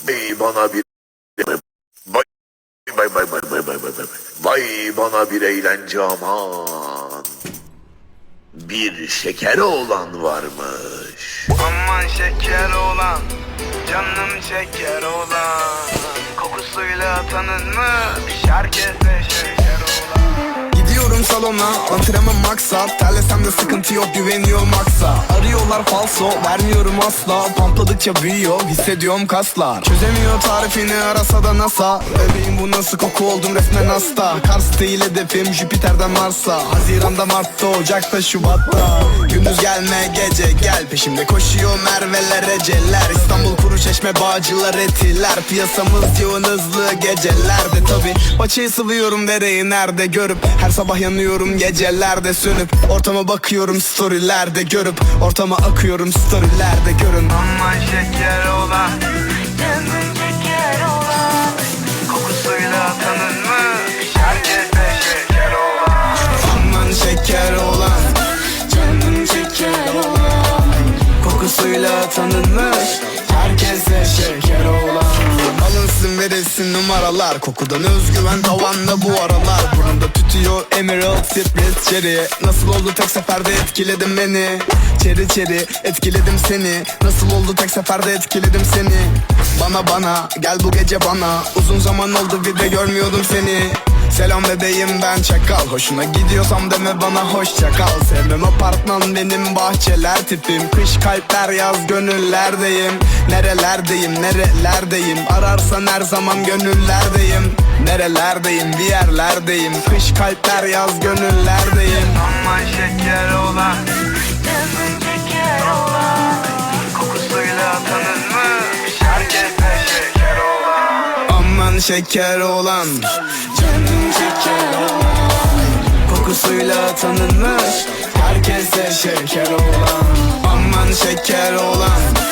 Vay bana bir Vay vay vay vay vay vay vay vay Vay bana bir eğlence aman Bir şeker olan varmış Aman şeker olan Canım şeker olan Kokusuyla tanınmış Herkese şeker olan Gidiyorum salona antrenman maksat Terlesem de sıkıntı yok güveniyorum aksa Arıyorlar falso vermiyorum asla. Pampladıkça büyüyor hissediyorum kaslar. Çözemiyor tarifini arasa da NASA. Bebeğim bu nasıl koku oldum resmen hasta. Kars değil hedefim Jüpiter'den Mars'a. Haziranda Mart'ta Ocak'ta Şubat'ta. Gündüz gelme gece gel. Peşimde koşuyor Merve'ler Ece'ler. İstanbul kuru çeşme bağcılar etiler. Piyasamız yoğun hızlı gecelerde tabi Paçayı sıvıyorum dereyi nerede görüp. Her sabah yanıyorum gecelerde sönüp Ortama bakıyorum storylerde görüp Ortama akıyorum storylerde görün. Aman şeker olan Canım şeker olan Kokusuyla tanınmış Herkese şeker olan. Aman şeker olan Canım şeker olan Kokusuyla tanınmış Herkese şeker olan. Alınsın verilsin numaralar Kokudan özgüven tavanda bu aralar Tütüyor Emerald Citrus Cherry Nasıl oldu tek seferde etkiledin beni? Çeri çeri etkiledim seni. Nasıl oldu tek seferde etkiledim seni? Bana bana gel bu gece bana. Uzun zaman oldu bir de görmüyordum seni Selam bebeğim ben çakal. Hoşuna gidiyorsam deme bana hoşça kal. Sevmem apartman benim bahçeler tipim. Kış kalpler yaz gönüllerdeyim. Nerelerdeyim nerelerdeyim? Ararsan her zaman gönüllerdeyim. Nerelerdeyim? Bir yerlerdeyim. Kış kalpler yaz gönüllerdeyim. Aman şeker olan şeker olan. Canım şeker olan. Kokusuyla tanınmış Herkese şeker olan. Aman şeker olan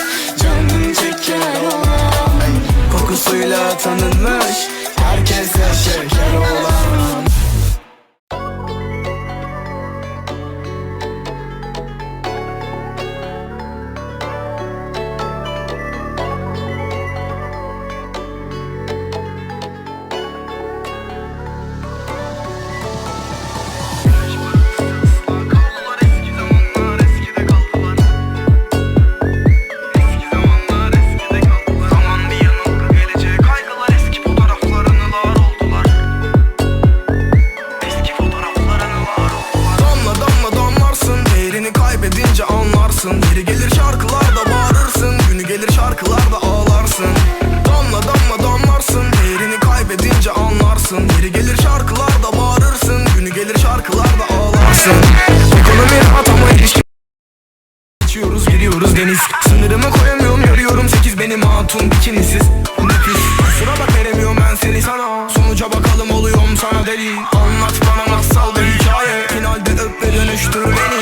hatun bikinisiz Nefis kusura bak veremiyorum ben seni sana. Sonuca bakalım oluyorum sana deli. Anlat bana masal bir hikaye. Finalde öp ve dönüştür beni